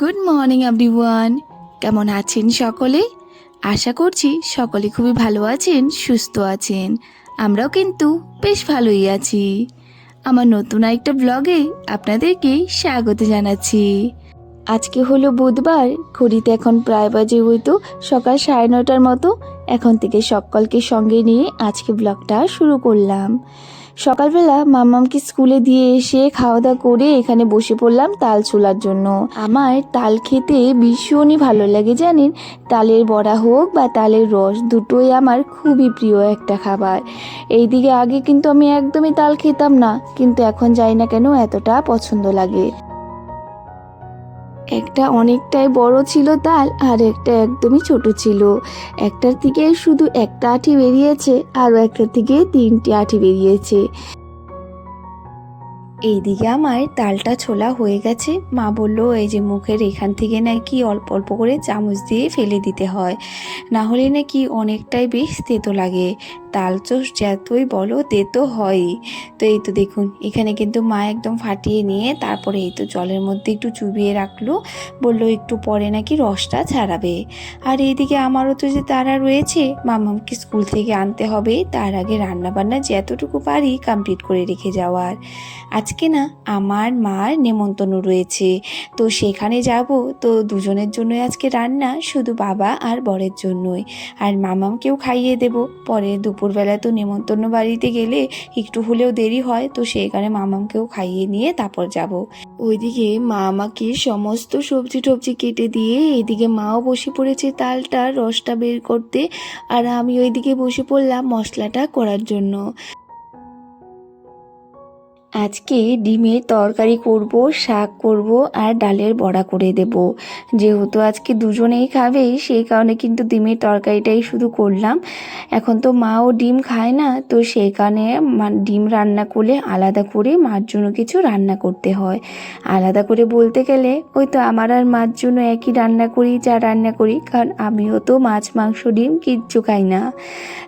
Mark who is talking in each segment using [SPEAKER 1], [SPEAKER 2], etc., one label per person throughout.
[SPEAKER 1] Good morning everyone কেমন আছেন সকলে? আশা করছি সকলে খুবই ভালো আছেন, সুস্থ আছেন। আমরাও কিন্তু বেশ ভালোই আছি। আমার নতুন একটা ব্লগে আপনাদেরকে স্বাগত জানাচ্ছি। আজকে হলো বুধবার, ঘড়িতে এখন প্রায় বাজে হয়তো সকাল সাড়ে নটার মতো। এখন থেকে সকলকে সঙ্গে নিয়ে আজকে ব্লগটা শুরু করলাম। সকালবেলা মামামকে স্কুলে দিয়ে এসে খাওয়া দাওয়া করে এখানে বসে পড়লাম তাল ছোলার জন্য। আমার তাল খেতে ভীষণই ভালো লাগে, জানেন? তালের বড়া হোক বা তালের রস, দুটোই আমার খুবই প্রিয় একটা খাবার। এইদিকে আগে কিন্তু আমি একদমই তাল খেতাম না, কিন্তু এখন যাই না কেন এতটা পছন্দ লাগে। একটা অনেকটাই বড় ছিল তাল আর একটা একদমই ছোট ছিল। একটার থেকে শুধু একটা আঠি বেরিয়েছে আরও একটার থেকে তিনটি আঠি বেরিয়েছে। এইদিকে আমার তালটা ছোলা হয়ে গেছে। মা বলল, এই যে মুখের এখান থেকে নাকি অল্প অল্প করে চামচ দিয়ে ফেলে দিতে হয়। না হলে নাকি অনেকটাই বেশ তেতো লাগে। তাল চোষ যতই বলো তেতো হয়ই। তো এই তো দেখুন, এখানে কিন্তু মা একদম ফাটিয়ে নিয়ে তারপরে এই তো জলের মধ্যে একটু চুবিয়ে রাখল, বলল একটু পরে নাকি রসটা ছাড়াবে। আর এইদিকে আমারও তো যে তারা রয়েছে, মামামকে স্কুল থেকে আনতে হবে, তার আগে রান্না বান্না যতটুকু পারি কমপ্লিট করে রেখে যাওয়ার। আজকে না আমার মার নেমন্তন্ন রয়েছে, তো সেখানে যাব, তো দুজনের জন্যই আজকে রান্না, শুধু বাবা আর বরের জন্যই। আর মামামকেও খাইয়ে দেব, পরে দুপুরবেলা তো নেমন্তন্ন বাড়িতে গেলে একটু হলেও দেরি হয়, তো সেই কারণে মামাকেও খাইয়ে নিয়ে তারপর যাব। ওইদিকে মা আমাকে সমস্ত সবজি টবজি কেটে দিয়ে এদিকে মাও বসে পড়েছে তালটার রসটা বের করতে, আর আমি ওইদিকে বসে পড়লাম মশলাটা করার জন্য। আজকে ডিমের তরকারি করব, শাক করব আর ডালের বড়া করে দেব। যেহেতু আজকে দুজনেই খাবে, সেই কারণে কিন্তু ডিমের তরকারিটাই শুধু করলাম। এখন তো মাও ডিম খায় না, তো সেই কারণে ডিম রান্না করলে আলাদা করে মার জন্য কিছু রান্না করতে হয়। আলাদা করে বলতে গেলে ওই তো আমার আর মার জন্য একই রান্না করি, যা রান্না করি, কারণ আমিও তো মাছ, মাংস, ডিম কিচ্ছু খাই না।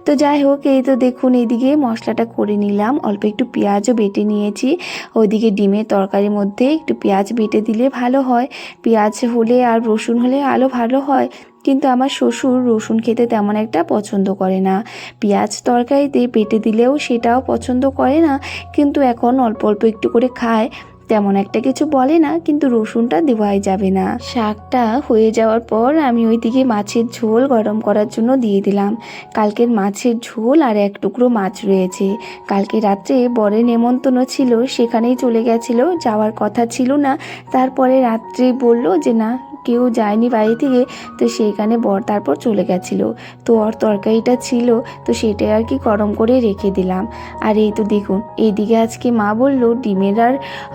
[SPEAKER 1] তো যাই হোক, এই তো দেখুন, এইদিকে মশলাটা করে নিলাম। অল্প একটু পেঁয়াজও বেটে নিয়েছি। ওইদিকে ডিমের তরকারির মধ্যে একটু পেঁয়াজ বেটে দিলে ভালো হয়। পেঁয়াজ হলে আর রসুন হলে আলো ভালো হয়। কিন্তু আমার শ্বশুর রসুন খেতে তেমন একটা পছন্দ করে না। পেঁয়াজ তরকারিতে পেটে দিলেও সেটাও পছন্দ করে না। কিন্তু এখন অল্প অল্প একটু করে খায়। তেমন একটা কিছু বলে না, কিন্তু রসুনটা দেওয়াই যাবে না। শাকটা হয়ে যাওয়ার পর আমি ওইদিকে মাছের ঝোল গরম করার জন্য দিয়ে দিলাম। কালকের মাছের ঝোল আর এক টুকরো মাছ রয়েছে। কালকে রাত্রে বরের নেমন্তন্ন ছিল, সেখানেই চলে গেছিল, যাওয়ার কথা ছিল না। তারপরে রাত্রে বলল যে, না কেউ যায়নি বাড়ি থেকে, তো সেইখানে বর তারপর চলে গেছিল। তো ওর তরকারিটা ছিল, তো সেটাই আর কি গরম করে রেখে দিলাম। আর এই তো দেখুন, এইদিকে আজকে মা বলল, ডিমের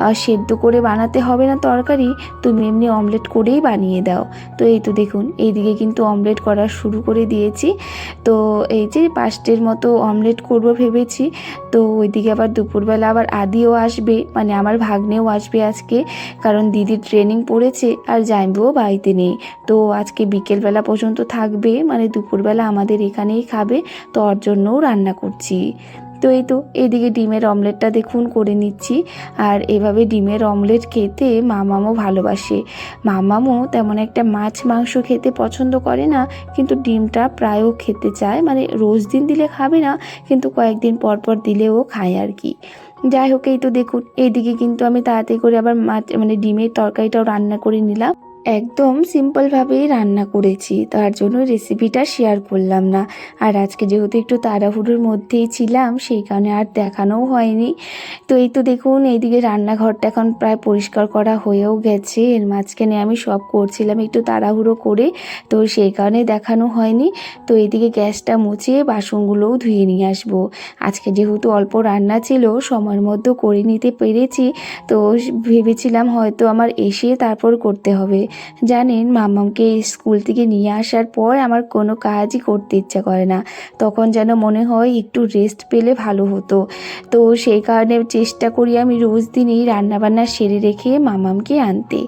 [SPEAKER 1] আর সেদ্ধ করে বানাতে হবে না তরকারি, তুমি এমনি অমলেট করেই বানিয়ে দাও। তো এই তো দেখুন, এইদিকে কিন্তু অমলেট করা শুরু করে দিয়েছি। তো এই যে পাঁচটের মতো অমলেট করব ভেবেছি, তো ওইদিকে আবার দুপুরবেলা আবার আদিও আসবে মানে আমার ভাগ্নেও আসবে আজকে, কারণ দিদির ট্রেনিং পড়েছে, আর জাইবুও বাড়িতে নেই। তো আজকে বিকেলবেলা পর্যন্ত থাকবে মানে দুপুরবেলা আমাদের এখানেই খাবে, তো ওর জন্যও রান্না করছি। তো এই তো এইদিকে ডিমের অমলেটটা দেখুন করে নিচ্ছি। আর এভাবে ডিমের অমলেট খেতে মামামও ভালোবাসে। মামামও তেমন একটা মাছ, মাংস খেতে পছন্দ করে না, কিন্তু ডিমটা প্রায়ও খেতে চায়। মানে রোজ দিন দিলে খাবে না, কিন্তু কয়েকদিন পর পর দিলেও খায় আর কি। যাই হোক, এই তো দেখুন এইদিকে কিন্তু আমি তাড়াতাড়ি করে আবার মাছ মানে ডিমের তরকারিটাও রান্না করে নিলাম। একদম সিম্পলভাবেই রান্না করেছি। তার জন্য রেসিপিটা শেয়ার করলাম না। আর আজকে যেহেতু একটু তাড়াহুড়োর মধ্যেই ছিলাম, সেই কারণে আর দেখানোও হয়নি। তো এই তো দেখুন, এইদিকে রান্নাঘরটা এখন প্রায় পরিষ্কার করা হয়েও গেছে। এর মাঝখানে আমি সব করছিলাম একটু তাড়াহুড়ো করে, তো সেই কারণে দেখানো হয়নি। তো এইদিকে গ্যাসটা মুছে বাসনগুলোও ধুয়ে নিয়ে আসব। আজকে যেহেতু অল্প রান্না ছিল, সময়ের মধ্যে করে নিতে পেরেছি, তো ভেবেছিলাম হয়তো আমার এসে তারপর করতে হবে। জানেন মামামকে স্কুল থেকে নিয়ে আসার পর আমার কোনো কাজই করতে ইচ্ছা করে না। তখন যেন মনে হয় একটু রেস্ট পেলে ভালো হতো। তো সেই কারণে চেষ্টা করি আমি রোজ দিনই রান্নাবান্না সেরে রেখে মামামকে আনতে।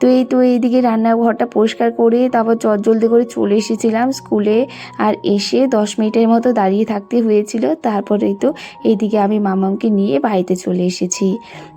[SPEAKER 1] তো এই তো এইদিকে রান্নাঘরটা পরিষ্কার করে তারপর জলদি করে চলে এসেছিলাম স্কুলে। আর এসে দশ মিনিটের মতো দাঁড়িয়ে থাকতে হয়েছিল। তারপরেই তো এইদিকে আমি মামামকে নিয়ে বাড়িতে চলে এসেছি।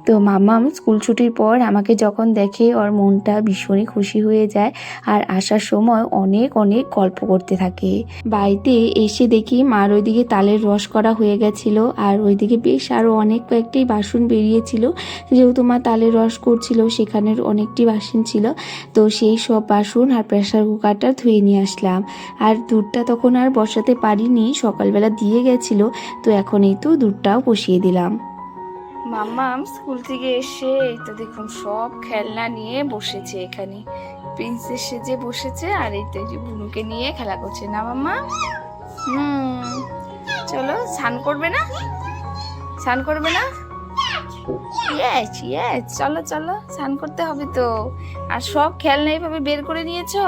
[SPEAKER 1] তো মামাম স্কুল ছুটির পর আমাকে যখন দেখে ওর মনটা ভীষণই খুশি হয়ে যায় আর আসার সময় অনেক অনেক গল্প করতে থাকে। বাড়িতে এসে দেখি মার ওইদিকে তালের রস করা হয়ে গেছিল আর ওইদিকে বেশ আরও অনেক কয়েকটি বাসন বেরিয়েছিল। যেহেতু মা তালের রস করছিল, সেখানের অনেকটি বাসন ছিল, তো সেই সব বাসন আর প্রেসার কুকারটা ধুয়ে নিয়ে আসলাম। আর দুধটা তখন আর বসাতে পারিনি, সকালবেলা দিয়ে গেছিল, তো এখন এই তো দুধটাও বসিয়ে দিলাম। মাম্মাম স্কুল থেকে এসে এই তো দেখুন সব খেলনা নিয়ে বসেছে এখানে। প্রিন্সেস সেজে বসেছে আর এই তো বুনুকে নিয়ে খেলা করছে। না মাম্মা হুম, চলো, স্নান করবে না? স্নান করবে না? ইয়েস ইয়েস চলো চলো, স্নান করতে হবে তো। আর সব খেলনা এইভাবে বের করে নিয়েছো?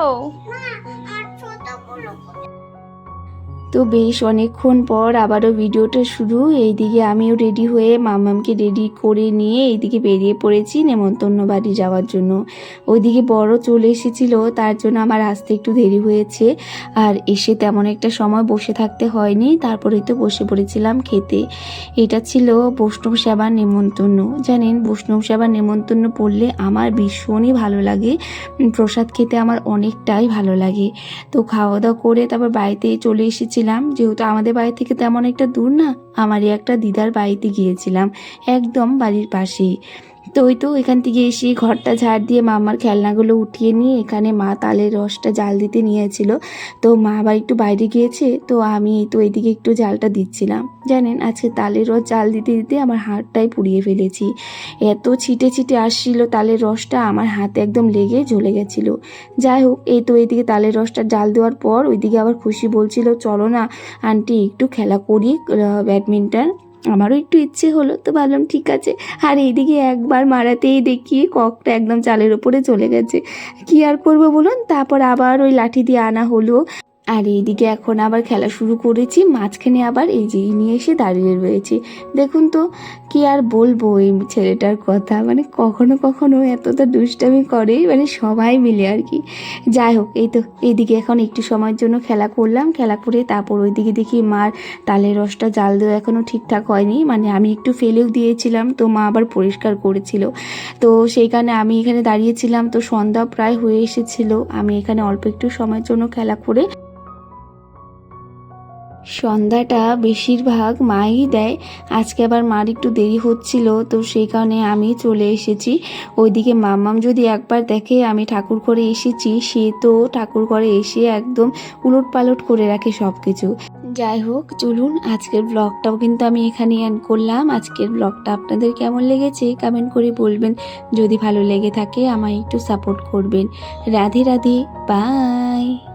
[SPEAKER 1] তো বেশ অনেকক্ষণ পর আবারও ভিডিওটা শুরু। এইদিকে আমিও রেডি হয়ে মামামকে রেডি করে নিয়ে এইদিকে বেরিয়ে পড়েছি নেমন্তন্ন বাড়ি যাওয়ার জন্য। ওইদিকে বড় চলে এসেছিল, তার জন্য আমার আসতে একটু দেরি হয়েছে। আর এসে তেমন একটা সময় বসে থাকতে হয়নি তারপরে তো বসে পড়েছিলাম খেতে। এটা ছিল বৈষ্ণব সেবার নেমন্তন্ন। জানেন, বৈষ্ণব সেবার নেমন্তন্ন পড়লে আমার ভীষণই ভালো লাগে। প্রসাদ খেতে আমার অনেকটাই ভালো লাগে। তো খাওয়া দাওয়া করে তারপর বাড়িতে চলে এসেছিলাম যেহেতু আমাদের বাড়ি থেকে তেমন একটা দূর না, আমারই একটা দিদার বাড়িতে গিয়েছিলাম, একদম বাড়ির পাশেই। তো ওই তো এখান থেকে এসে ঘরটা ঝাড় দিয়ে মামার খেলনাগুলো উঠিয়ে নিয়ে এখানে মা তালের রসটা জাল দিতে নিয়েছিল। তো মা আবার একটু বাইরে গিয়েছে, তো আমি তো এইদিকে একটু জালটা দিচ্ছিলাম। জানেন, আজকে তালের রস জাল দিতে দিতে আমার হাতটাই পুড়িয়ে ফেলেছি। এত ছিটে ছিটে আসছিল তালের রসটা, আমার হাতে একদম লেগে জ্বলে গেছিল। যাই হোক, এই তো এইদিকে তালের রসটা জাল দেওয়ার পর ওইদিকে আবার খুশি বলছিল, চলো না, আন্টি একটু খেলা করি ব্যাডমিন্টন। আমারও একটু ইচ্ছে হলো, তো ভাবলাম ঠিক আছে। আর এইদিকে একবার মারাতেই দেখি ককটা একদম চালের ওপরে চলে গেছে। কি আর করব বলুন? তারপর আবার ওই লাঠি দিয়ে আনা হলো। আর এইদিকে এখন আবার খেলা শুরু করেছি, মাঝখানে আবার এই যে নিয়ে এসে দাঁড়িয়ে রয়েছে। দেখুন তো, কি আর বলব, এই ছেলেটার কথা মানে কখনো কখনো এতটা দুষ্টামি করে মানে সবাই মিলে আর কি। যাই হোক, এই তো, এইদিকে এখন একটু সময়ের জন্য খেলা করলাম, খেলা করে তারপর ওইদিকে দেখি মার তালের রসটা, জাল দেওয়া এখনও ঠিকঠাক হয়নি মানে আমি একটু ফেলেও দিয়েছিলাম, তো মা আবার পরিষ্কার করেছিল। তো সেই কারণে আমি এখানে দাঁড়িয়েছিলাম, তো সন্ধ্যা প্রায় হয়ে এসেছিল, আমি এখানে অল্প একটু সময়ের জন্য খেলা করে সন্ধ্যাটা বেশিরভাগ মাই দেয়। আজকে আবার মার একটু দেরি হচ্ছিল, তো সেই কারণে আমি চলে এসেছি। ওইদিকে মাম্মাম যদি একবার দেখে আমি ঠাকুর ঘরে এসেছি, সে তো ঠাকুর ঘরে এসে একদম উলট পালট করে রাখে সব কিছু যাই হোক, চলুন, আজকের ব্লগটাও কিন্তু আমি এখানে এন্ড করলাম। আজকের ব্লগটা আপনাদের কেমন লেগেছে কমেন্ট করে বলবেন। যদি ভালো লেগে থাকে, আমায় একটু সাপোর্ট করবেন। রাধে রাধে বাই